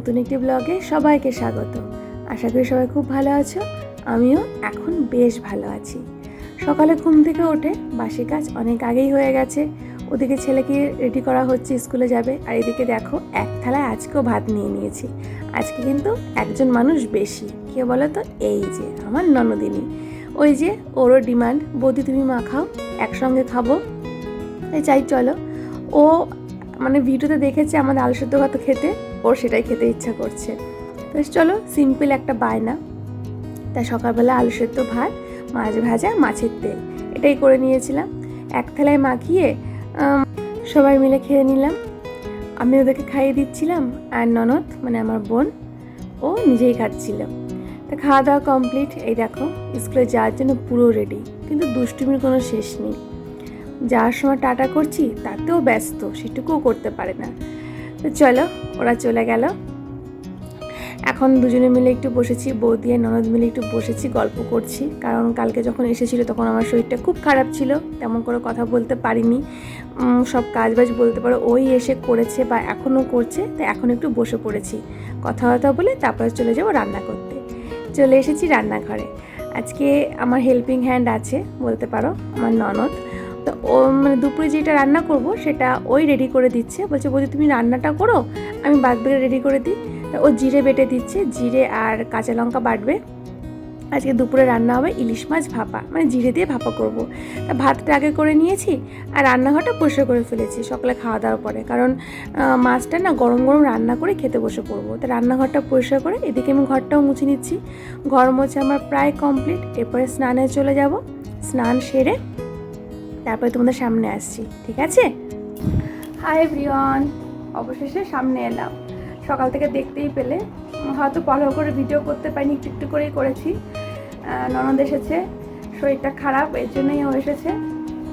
নতুন একটি ব্লগে সবাইকে স্বাগত। আশা করি সবাই খুব ভালো আছো, আমিও এখন বেশ ভালো আছি। সকালে ঘুম থেকে উঠে বাসি কাজ অনেক আগেই হয়ে গেছে। ওদিকে ছেলেকে রেডি করা হচ্ছে, স্কুলে যাবে। আর এদিকে দেখো, এক থালায় আজকেও ভাত নিয়ে নিয়েছি। আজকে কিন্তু একজন মানুষ বেশি। কে বলো তো, এই যে আমার ননদিনী। ওই যে ওরও ডিমান্ড, বৌদি তুমি মা খাও, একসঙ্গে খাব। তাই চাই চলো। ও মানে ভিডিওতে দেখেছে আমাদের আলু সেদ্ধ ভাত খেতে, ওর সেটাই খেতে ইচ্ছা করছে। তো চলো সিম্পল একটা বায়না। তাই সকালবেলা আলু সেদ্ধ ভাত, মাছ ভাজা, মাছের তেল। এটাই করে নিয়েছিলাম। এক থালায় মাখিয়ে সবাই মিলে খেয়ে নিলাম। আমি ওদেরকে খাইয়ে দিচ্ছিলাম, আর ননদ মানে আমার বোন, ও নিজেই খাচ্ছিল। তা খাওয়া দাওয়া কমপ্লিট এই দেখো স্কুলে যাওয়ার জন্য পুরো রেডি কিন্তু দুষ্টুমির কোনো শেষ নেই। যাওয়ার সময় টাটা করছি, তাতেও ব্যস্ত, সেটুকুও করতে পারে না। তো চলো, ওরা চলে গেল। এখন দুজনে মিলে একটু বসেছি, বৌদি আর ননদ মিলে একটু বসেছি, গল্প করছি। কারণ কালকে যখন এসেছিল তখন আমার শরীরটা খুব খারাপ ছিল, তেমন করে কথা বলতে পারিনি। সব কাজ বাজ বলতে পারো, ওই এসে করেছে বা এখনও করছে, তাই এখন একটু বসে পড়েছি। কথাবার্তা বলে তারপরে চলে যাব রান্না করতে। চলে এসেছি রান্নাঘরে। আজকে আমার হেল্পিং হ্যান্ড আছে, বলতে পারো, আমার ননদ। তো ও মানে দুপুরে যেটা রান্না করব সেটা ওই রেডি করে দিচ্ছে। বলছে বলছি তুমি রান্নাটা করো, আমি বাদ বেড়ে রেডি করে দিই। ও জিরে বেটে দিচ্ছে, জিরে আর কাঁচা লঙ্কা বাটবে। আজকে দুপুরে রান্না হবে ইলিশ মাছ ভাপা মানে জিরে দিয়ে ভাপা করব। তা ভাতটা আগে করে নিয়েছি আর রান্নাঘরটা পরিষ্কার করে ফেলেছি সকালে খাওয়া দাওয়ার পরে। কারণ মাছটা না গরম গরম রান্না করে খেতে বসে পড়ব। তা রান্নাঘরটা পরিষ্কার করে এদিকে আমি ঘরটাও মুছে নিচ্ছি। ঘর মোছা আমার প্রায় কমপ্লিট এরপরে স্নানে চলে যাব। স্নান সেরে তারপরে তোমাদের সামনে আসছি, ঠিক আছে? হাই এভরিওয়ান অবশেষে সামনে এলাম। সকাল থেকে দেখতেই পেলে। হয়তো ফলো করে ভিডিও করতে পারিনি, একটু একটু করেই করেছি। ননদ এসেছে, শরীরটা খারাপ, এর জন্যই ও এসেছে।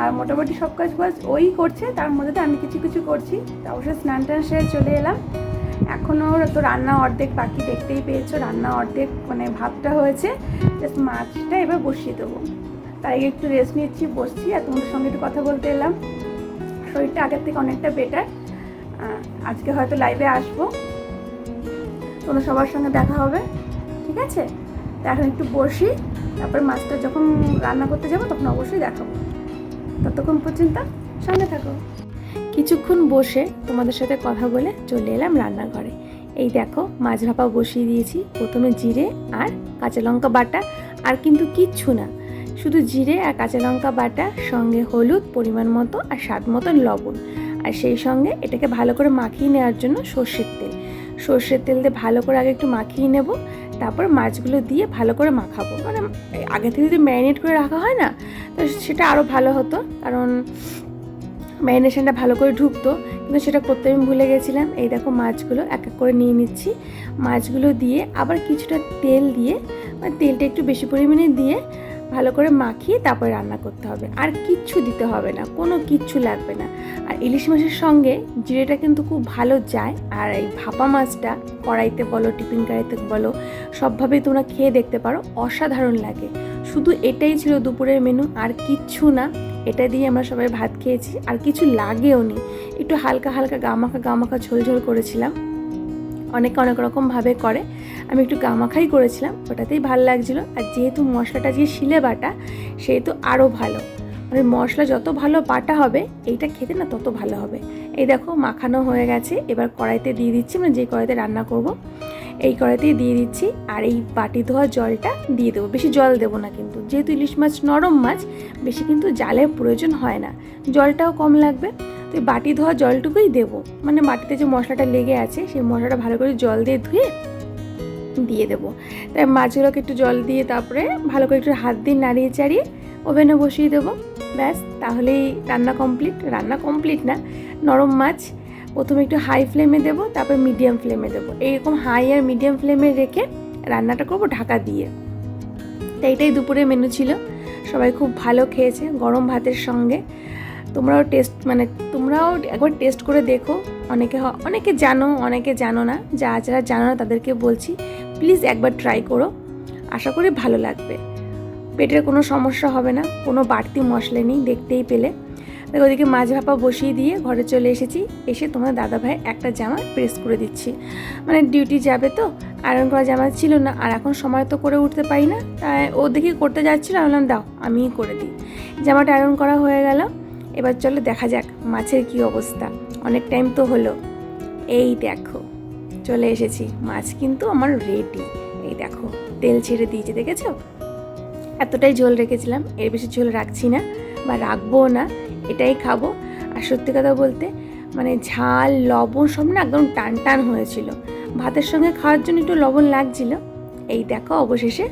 আর মোটামুটি সব কাজ বাজ ওই করছে, তার মধ্যে আমি কিছু কিছু করছি। অবশ্যই স্নান টান সেরে চলে এলাম। এখনও তো রান্না অর্ধেক বাকি, দেখতেই পেয়েছ রান্না অর্ধেক মানে ভাতটা হয়েছে। জাস্ট মাছটা এবার বসিয়ে দেবো। তাই একটু রেস্ট নিচ্ছি, বসছি আর তোমাদের সঙ্গে একটু কথা বলতে এলাম। শরীরটা আগের থেকে অনেকটা বেটার আজকে হয়তো লাইভে আসব। তোমরা সবার সঙ্গে দেখা হবে, ঠিক আছে? এখন একটু বসি, তারপর মাছটা যখন রান্না করতে যাব তখন অবশ্যই দেখাবো। ততক্ষণ পর্যন্ত সঙ্গে থাকো। কিছুক্ষণ বসে তোমাদের সাথে কথা বলে চলে এলাম রান্নাঘরে। এই দেখো, মাছ ভাপা বসিয়ে দিয়েছি। প্রথমে জিরে আর কাঁচা লঙ্কা বাটা। আর কিন্তু কিচ্ছু না। শুধু জিরে আর কাঁচা লঙ্কা বাটা, সঙ্গে হলুদ পরিমাণ মতো আর স্বাদ মতন লবণ। আর সেই সঙ্গে এটাকে ভালো করে মাখিয়ে নেওয়ার জন্য সর্ষের তেল। সর্ষের তেল দিয়ে ভালো করে আগে একটু মাখিয়ে নেব, তারপর মাছগুলো দিয়ে ভালো করে মাখাবো। মানে আগে থেকে যদি ম্যারিনেট করে রাখা হয় না, তো সেটা আরও ভালো হতো, কারণ ম্যারিনেশনটা ভালো করে ঢুকতো। কিন্তু সেটা করতে আমি ভুলে গেছিলাম। এই দেখো মাছগুলো এক এক করে নিয়ে নিচ্ছি। মাছগুলো দিয়ে আবার কিছুটা তেল দিয়ে মানে তেলটা একটু বেশি পরিমাণে দিয়ে ভালো করে মাখিয়ে তারপরে রান্না করতে হবে। আর কিচ্ছু দিতে হবে না, কোনো কিচ্ছু লাগবে না। আর ইলিশ মাছের সঙ্গে জিরেটা কিন্তু খুব ভালো যায়, আর এই ভাপা মাছটা কড়াইতে বলো, টিফিন কড়াইতে বলো, সবভাবেই তোমরা খেয়ে দেখতে পারো, অসাধারণ লাগে। শুধু এটাই ছিল দুপুরের মেনু আর কিচ্ছু না, এটা দিয়ে আমরা সবাই ভাত খেয়েছি, আর কিছু লাগেও নি। একটু হালকা হালকা গামাখা গামাখা ঝোল ঝোল করেছিলাম। অনেকে অনেক রকমভাবে করে। আমি একটু গামাখাই করেছিলাম, ওটাতেই ভালো লাগছিল। আর যেহেতু মশলাটা যে শিলে বাটা, সেহেতু আরও ভালো। মানে মশলা যত ভালো বাটা হবে, এইটা খেতে না তত ভালো হবে। এই দেখো, মাখানো হয়ে গেছে। এবার কড়াইতে দিয়ে দিচ্ছি মানে যে কড়াইতে রান্না করব, এই কড়াইতেই দিয়ে দিচ্ছি। আর এই বাটি ধোয়া জলটা দিয়ে দেবো। বেশি জল দেবো না কিন্তু। যেহেতু ইলিশ মাছ নরম মাছ, বেশি কিন্তু জালের প্রয়োজন হয় না। জলটাও কম লাগবে। তো বাটি ধোয়া জলটুকুই দেবো। মানে বাটিতে যে মশলাটা লেগে আছে, সেই মশলাটা ভালো করে জল দিয়ে ধুয়ে দিয়ে দেবো। তাই মাছগুলোকে একটু জল দিয়ে তারপরে ভালো করে একটু হাত দিয়ে নাড়িয়ে চাড়িয়ে ওভেনে বসিয়ে দেবো। ব্যাস, তাহলেই রান্না কমপ্লিট। রান্না কমপ্লিট না, নরম মাছ। প্রথমে একটু হাই ফ্লেমে দেবো, তারপর মিডিয়াম ফ্লেমে দেবো। এইরকম হাই আর মিডিয়াম ফ্লেমে রেখে রান্নাটা করব ঢাকা দিয়ে। তো এইটাই দুপুরের মেনু ছিল। সবাই খুব ভালো খেয়েছে, গরম ভাতের সঙ্গে। তোমরাও টেস্ট মানে তোমরাও একবার টেস্ট করে দেখো। অনেকে অনেকে জানো অনেকে জানো না। যা যারা জানো না তাদেরকে বলছি প্লিজ একবার ট্রাই করো। আশা করি ভালো লাগবে। পেটের কোনো সমস্যা হবে না, কোনো বাড়তি মশলা নেই দেখতেই পেলে। দেখো, ওদিকে মাছ ভাপা বসিয়ে দিয়ে ঘরে চলে এসেছি। এসে তোমার দাদা ভাই একটা জামা প্রেস করে দিচ্ছি। মানে ডিউটি যাবে তো আয়রন করা জামা ছিল না। আর এখন সময় তো করে উঠতে পারি না। তাই ও দেখি করতে যাচ্ছিল, আমি বললাম, দাও, আমিই করে দিই। জামাটা আয়রন করা হয়ে গেল। এবার চলো দেখা যাক মাছের কি অবস্থা। অনেক টাইম তো হলো। এই দেখো, চলে এসেছি। মাছ কিন্তু আমার রেডি এই দেখো, তেল ছেড়ে দিয়েছে, দেখেছ? এতটাই ঝোল রেখেছিলাম, এর বেশি ঝোল রাখছি না বা রাখব না, এটাই খাব। আর সত্যি কথা বলতে মানে ঝাল, লবণ সব না একদম টান টান হয়েছিল। ভাতের সঙ্গে খাওয়ার জন্য একটু লবণ লাগছিল। এই দেখো, অবশেষে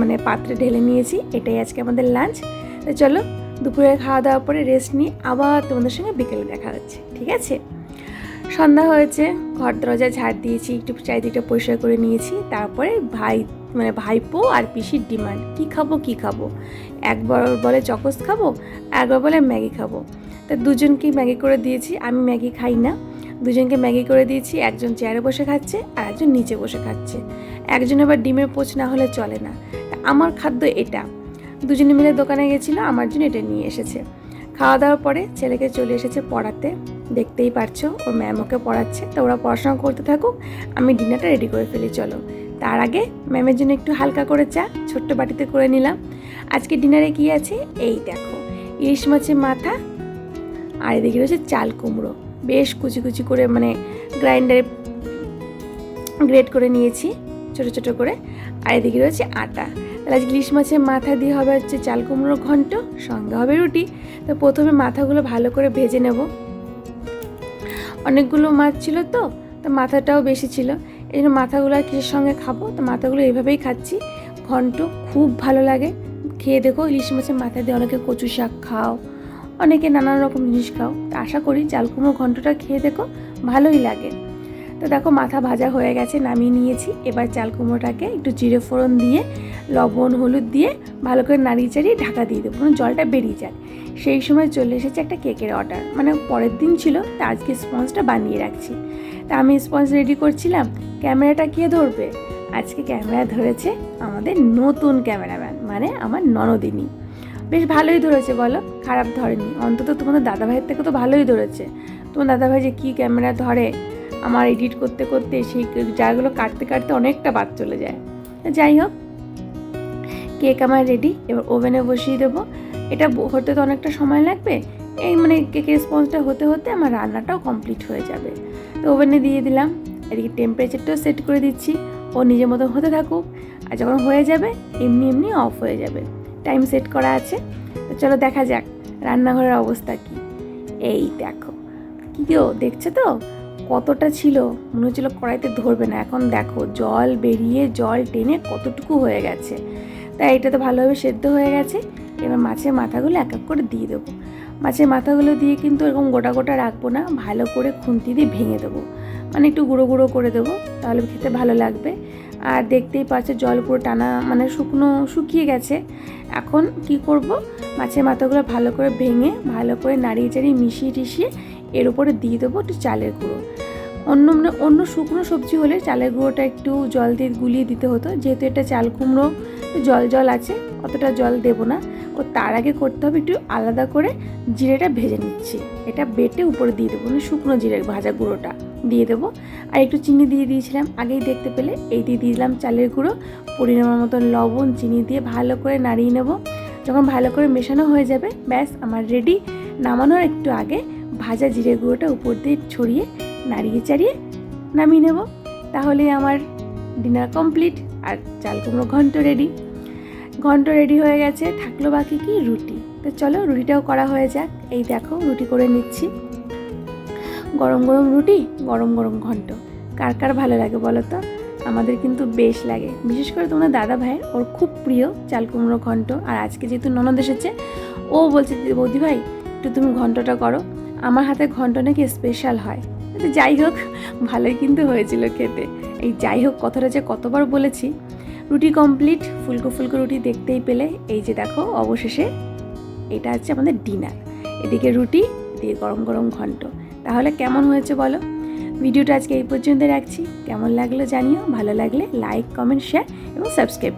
মানে পাত্রে ঢেলে নিয়েছি, এটাই আজকে আমাদের লাঞ্চ চলো দুপুরে খাওয়া দাওয়ার পরে রেস্ট নিয়ে আবার তোমাদের সঙ্গে বিকেলে দেখা হচ্ছে, ঠিক আছে? সন্ধ্যা হয়েছে, ঘর দরজা ঝাড় দিয়েছি, একটু চারিদিকটা পরিষ্কার করে নিয়েছি, তারপরে ভাই মানে ভাইপো আর পিসির ডিমান্ড, কি খাব কি খাব? একবার বলে চকস খাব, একবার বলে ম্যাগি খাব। তা দুজনকেই ম্যাগি করে দিয়েছি, আমি ম্যাগি খাই না। দুজনকে ম্যাগি করে দিয়েছি, একজন চেয়ারে বসে খাচ্ছে আর একজন নিচে বসে খাচ্ছে। একজন আবার ডিমের পোচ না হলে চলে না। আমার খাদ্য এটা। দুজনে মিলে দোকানে গেছিল, আমার জন্য এটা নিয়ে এসেছে। খাওয়া দাওয়ার পরে ছেলেকে চলে এসেছে পড়াতে। দেখতেই পারছ, ওর ম্যাম ওকে পড়াচ্ছে। তো ওরা পড়াশোনা করতে থাকুক, আমি ডিনারটা রেডি করে ফেলি, চলো। তার আগে ম্যামের জন্য একটু হালকা করে চা, ছোট্ট বাটিতে করে নিলাম। আজকে ডিনারে কি আছে? এই দেখো, ইলিশ মাছের মাথা আর এদিকে রয়েছে চাল কুমড়ো। বেশ কুচি কুচি করে মানে গ্রাইন্ডারে গ্রেড করে নিয়েছি, ছোট ছোট করে। আর এদিকে রয়েছে আটা। তাহলে আজকে ইলিশ মাছের মাথা দিয়ে হবে হচ্ছে চাল কুমড়ো ঘন্ট, সঙ্গে হবে রুটি। তো প্রথমে মাথাগুলো ভালো করে ভেজে নেব। অনেকগুলো মাছ ছিল তো তো মাথাটাও বেশি ছিল। এই জন্য মাথাগুলো আর কিসের সঙ্গে খাব? তো মাথাগুলো এইভাবেই খাচ্ছি। ঘন্ট খুব ভালো লাগে। খেয়ে দেখো ইলিশ মাছের মাথা দিয়ে অনেকে কচু শাক খাও, অনেকে নানান রকম জিনিস খাও। তা আশা করি চাল কুমড়ো ঘন্টটা খেয়ে দেখো ভালোই লাগে। তো দেখো, মাথা ভাজা হয়ে গেছে, নামিয়ে নিয়েছি। এবার চাল কুমড়োটাকে একটু জিরে ফোড়ন দিয়ে, লবণ, হলুদ দিয়ে ভালো করে নাড়িয়ে চাড়িয়ে ঢাকা দিয়ে দেবো জলটা বেরিয়ে যায় সেই সময় চলে এসেছে একটা কেকের অর্ডার মানে পরের দিন ছিল, তা আজকে স্পঞ্জটা বানিয়ে রাখছি। তা আমি স্পঞ্জ রেডি করছিলাম, ক্যামেরাটা কে ধরবে? আজকে ক্যামেরা ধরেছে আমাদের নতুন ক্যামেরাম্যান মানে আমার ননদিনী। বেশ ভালোই ধরেছে, বলো? খারাপ ধরেনি। অন্তত তোমাদের দাদাভাইয়ের থেকে তো ভালোই ধরেছে। তোমার দাদাভাই যে কী ক্যামেরা ধরে আমার এডিট করতে করতে সেই জায়গাগুলো কাটতে কাটতে অনেকটা বাদ চলে যায়। যাই হোক কেক আমার রেডি এবার ওভেনে বসিয়ে দেবো। এটা হতে তো অনেকটা সময় লাগবে, এই মানে কেকের স্পঞ্জটা হতে হতে আমার রান্নাটাও কমপ্লিট হয়ে যাবে। তো ওভেনে দিয়ে দিলাম, এদিকে টেম্পারেচারটাও সেট করে দিচ্ছি, ও নিজের মতো হতে থাকুক, আর যখন হয়ে যাবে, এমনি এমনি অফ হয়ে যাবে। টাইম সেট করা আছে, তো চলো দেখা যাক রান্নাঘরের অবস্থা কি। এই দেখো, কি দেখছ তো? কতটা ছিল? মনে হচ্ছিল কড়াইতে ধরবে না। এখন দেখো, জল বেরিয়ে জল টেনে কতটুকু হয়ে গেছে। তাই এটা তো ভালোভাবে সেদ্ধ হয়ে গেছে। এবার মাছের মাথাগুলো এক এক করে দিয়ে দেবো। মাছের মাথাগুলো দিয়ে কিন্তু এরকম গোটা গোটা রাখব না, ভালো করে খুন্তি দিয়ে ভেঙে দেবো। মানে একটু গুঁড়ো গুঁড়ো করে দেবো, তাহলে খেতে ভালো লাগবে। আর দেখতেই পাচ্ছে জল পুরো টানা মানে শুকনো, শুকিয়ে গেছে। এখন কি করব? মাছের মাথাগুলো ভালো করে ভেঙে, ভালো করে নাড়িয়ে চাড়িয়ে মিশিয়ে টিশিয়ে এর উপরে দিয়ে দেবো একটু চালের গুঁড়ো। অন্য মানে অন্য শুকনো সবজি হলে চালের গুঁড়োটা একটু জল দিয়ে গুলিয়ে দিতে হতো। যেহেতু এটা চাল কুমড়ো জল জল আছে, অতটা জল দেব না। ও তার আগে করতে হবে একটু আলাদা করে জিরেটা ভেজে নিচ্ছি। এটা বেটে উপরে দিয়ে দেবো মানে শুকনো জিরে ভাজা গুঁড়োটা দিয়ে দেবো। আর একটু চিনি দিয়ে দিয়েছিলাম, আগেই দেখতে পেলে এই দিয়ে দিলাম চালের গুঁড়ো। পরিমাণ মতন লবণ, চিনি দিয়ে ভালো করে নাড়িয়ে নেব। যখন ভালো করে মেশানো হয়ে যাবে, ব্যাস আমার রেডি নামানোর একটু আগে ভাজা জিরে গুঁড়োটা উপর দিয়ে ছড়িয়ে নাড়িয়ে চাড়িয়ে নামিয়ে নেব। তাহলেই আমার ডিনার কমপ্লিট আর চাল কুমড়ো ঘন্ট রেডি ঘন্ট রেডি হয়ে গেছে, থাকল বাকি কি? রুটি। তো চলো রুটিটাও করা হয়ে যাক। এই দেখো, রুটি করে নিচ্ছি। গরম গরম রুটি, গরম গরম ঘন্ট। কার কার ভালো লাগে বলো তো? আমাদের কিন্তু বেশ লাগে। বিশেষ করে তোমার দাদা ভাই ওর খুব প্রিয় চাল কুমড়ো ঘন্ট। আর আজকে যেহেতু ননদ এসেছে, ও বলছে বৌদি ভাই, একটু তুমি ঘন্টটা করো। আমার হাতে ঘন্ট নাকি স্পেশাল হয়। তো যাই হোক, ভালোই কিন্তু হয়েছিল খেতে। এই যাই হোক, কথাটা যে কতবার বলেছি, রুটি কমপ্লিট ফুলকো ফুলকো রুটি দেখতেই পেলে। এই যে দেখো, অবশেষে এটা হচ্ছে আমাদের ডিনার এদিকে রুটি, এদিকে গরম গরম ঘন্ট। তাহলে কেমন হয়েছে বলো? ভিডিওটা আজকে এই পর্যন্ত রাখছি। কেমন লাগল জানিও। ভালো লাগলে লাইক কমেন্ট শেয়ার এবং সাবস্ক্রাইব